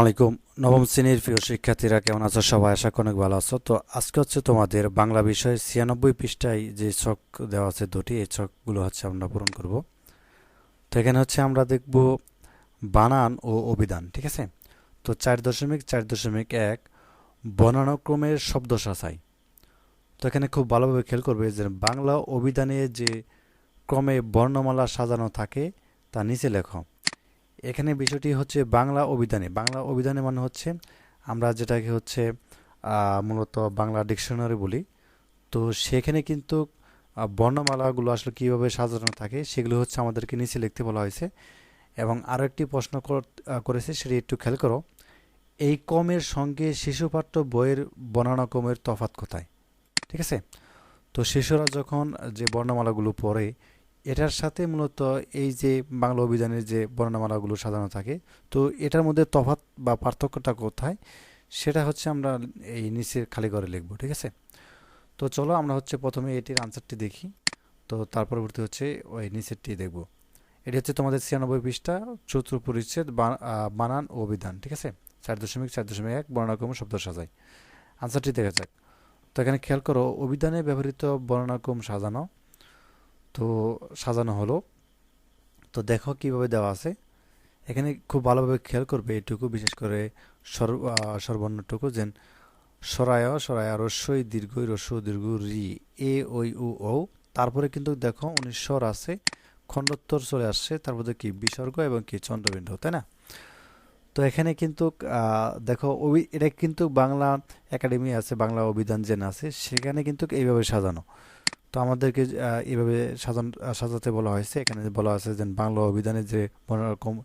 আলাইকুম নবম শ্রেণির প্রিয় শিক্ষার্থীরা, কেমন আছো সবাই? আশা অনেক ভালো আছো। তো আজকে হচ্ছে তোমাদের বাংলা বিষয়ে ছিয়ানব্বই পৃষ্ঠায় যে ছক দেওয়া আছে দুটি, এই ছকগুলো হচ্ছে আমরা পূরণ করব। তো এখানে হচ্ছে আমরা দেখব বানান ও অভিধান, ঠিক আছে? তো চার দশমিক চার দশমিক এক, বর্ণানুক্রমের শব্দ সাঁচাই। তো এখানে খুব ভালোভাবে খেয়াল করবে যে বাংলা অভিধানে যে ক্রমে বর্ণমালা সাজানো থাকে, তা নিচে লেখো। এখানে বিষয়টি হচ্ছে বাংলা অভিধানে। বাংলা অভিধানে মানে হচ্ছে আমরা যেটাকে হচ্ছে মূলত বাংলা ডিকশনারি বলি। তো সেখানে কিন্তু বর্ণমালাগুলো আসলে কীভাবে সাজানো থাকে সেগুলো হচ্ছে আমাদেরকে নিচে লিখতে বলা হয়েছে। এবং আরও একটি প্রশ্ন করেছে সেটি একটু খেয়াল করো। এই কমের সঙ্গে শিশুপাঠ্য বইয়ের বর্ণনা কমের তফাৎ কোথায়? ঠিক আছে? তো শিশুরা যখন যে বর্ণমালাগুলো পড়ে এটার সাথে মূলত এই যে বাংলা অভিধানের যে বর্ণমালাগুলো সাজানো থাকে, তো এটার মধ্যে তফাৎ বা পার্থক্যটা কোথায়? সেটা হচ্ছে আমরা এই নিচে খালি ঘরে লিখব, ঠিক আছে? তো চলো আমরা হচ্ছে প্রথমে এটির আনসারটি দেখি। তো তার পরবর্তী হচ্ছে ওই নিচেরটি দেখব। এটি হচ্ছে তোমাদের ছিয়ানব্বই পৃষ্ঠা চতুর্থ পরিচ্ছেদ বানান ও অভিধান, ঠিক আছে? চার দশমিক চার দশমিক এক বর্ণাক্রম শব্দ সাজায় আনসারটি দেখা যাক। তো এখানে খেয়াল করো, অভিধানে ব্যবহৃত বর্ণাক্রম সাজানো তো সাজানো হলো। তো দেখো কীভাবে দেওয়া আছে। এখানে খুব ভালোভাবে খেয়াল করবে এটুকু, বিশেষ করে সর্বর্ণটুকু যেন সরায় সরায়, রস্যই দীর্ঘই রস্য দীর্ঘ রি, এ, ওই, উ ও তারপরে কিন্তু দেখো উনিশ স্বর আছে, খণ্ডোত্তর চলে আসছে তারপরে কি বিসর্গ এবং কি চন্দ্রবিন্দু তাই না? তো এখানে কিন্তু দেখো অভি- এটা কিন্তু বাংলা একাডেমি আছে, বাংলা অভিধান যেন আছে, সেখানে কিন্তু এইভাবে সাজানো। তো আমাদেরকে এভাবে সাজান সাজাতে বলা হয়েছে। এখানে বলা আছে যে বাংলা অভিধানে যে বর্ণাক্রম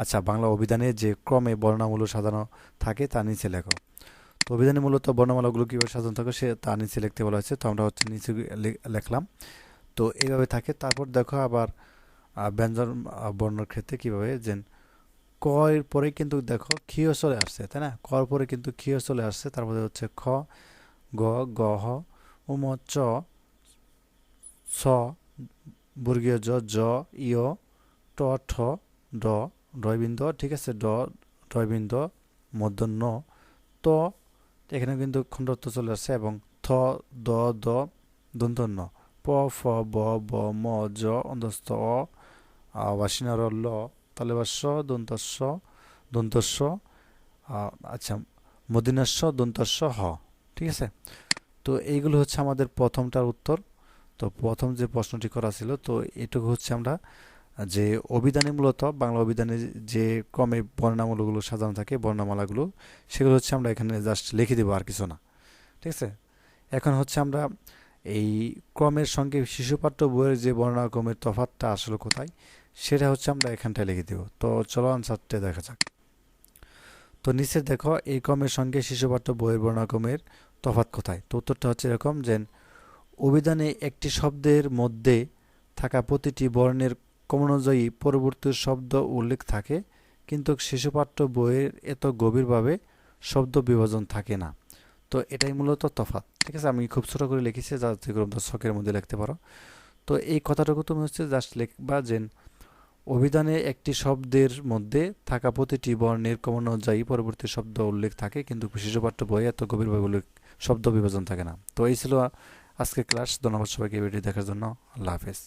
আচ্ছা বাংলা অভিধানে যে ক্রমে বর্ণামূল্য সাজানো থাকে, তা নিচে লেখো। তো অভিধানে মূলত বর্ণমালাগুলো কীভাবে সাজানো থাকে, সে তা নিচে লিখতে বলা হয়েছে। তো আমরা হচ্ছে নিচে লিখলাম। তো এইভাবে থাকে। তারপর দেখো আবার ব্যঞ্জন বর্ণের ক্ষেত্রে কীভাবে যে ক এর পরে কিন্তু দেখো ক্ষীয় চলে আসছে, তাই না? কর পরে কিন্তু ক্ষীয় চলে আসছে। তারপরে হচ্ছে খ, গ গ, হ উম চ ছ বর্গীয় জ জ ইয় ট ঠ ড ডয়বিন্দ ঠিক আছে ড ডয়বিন্দ মধ্যাহ্ন ত এখানে কিন্তু খণ্ডত্ব চলে আসছে এবং থ দ দ দন্তন্য প ফ ব ব ম জ অন্তস্থ অ বাসিনার ল তালেবাস্য দন্তস্য আ, আচ্ছা মদিনাস্য দন্তস্য হ ঠিক আছে? তো এইগুলো হচ্ছে আমাদের প্রথমটার উত্তর। তো প্রথম যে প্রশ্নটি করা ছিল, তো এটুকু হচ্ছে আমরা, যে অভিধানে মূলত বাংলা অভিধানে যে ক্রমে বর্ণামূলগুলো সাজানো থাকে, বর্ণমালাগুলো, সেগুলো হচ্ছে আমরা এখানে জাস্ট লিখে দেবো আর কিছু না। ঠিক আছে? এখন হচ্ছে আমরা এই ক্রমের সঙ্গে শিশুপাঠ্য বইয়ের যে বর্ণাক্রমের তফাৎটা আসলে কোথায়, সেটা হচ্ছে আমরা এখানটায় লিখে দেবো। তো চলো আনসারটা দেখা যাক। তো নিচে দেখো, এই ক্রমের সঙ্গে শিশুপাঠ্য বইয়ের বর্ণাক্রমের তফাৎ কোথায়? তো উত্তরটা হচ্ছে এরকম যে অভিধানে একটি শব্দের মধ্যে থাকা প্রতিটি বর্ণের ক্রমানুযায়ী পরবর্তী শব্দ উল্লেখ থাকে, কিন্তু শিশুপাঠ্য বইয়ের এত গভীরভাবে শব্দ বিভাজন থাকে না। তো এটাই মূলত তফাৎ। ঠিক আছে, আমি খুব ছোটো করে লিখেছি যাতে করে দর্শকের মধ্যে লিখতে পারো। তো এই কথাটুকু তুমি হচ্ছে জাস্ট লিখবা যে, অভিধানে একটি শব্দের মধ্যে থাকা প্রতিটি বর্ণের ক্রমানুযায়ী পরবর্তী শব্দ উল্লেখ থাকে, কিন্তু শিশুপাঠ্য বইয়ে এত গভীরভাবে উল্লেখ, শব্দ বিভাজন থাকে না। তো এই ছিল আজকের ক্লাস ধন্যবাদ সবাইকে ভিডিও দেখার জন্য। আল্লাহ হাফেজ।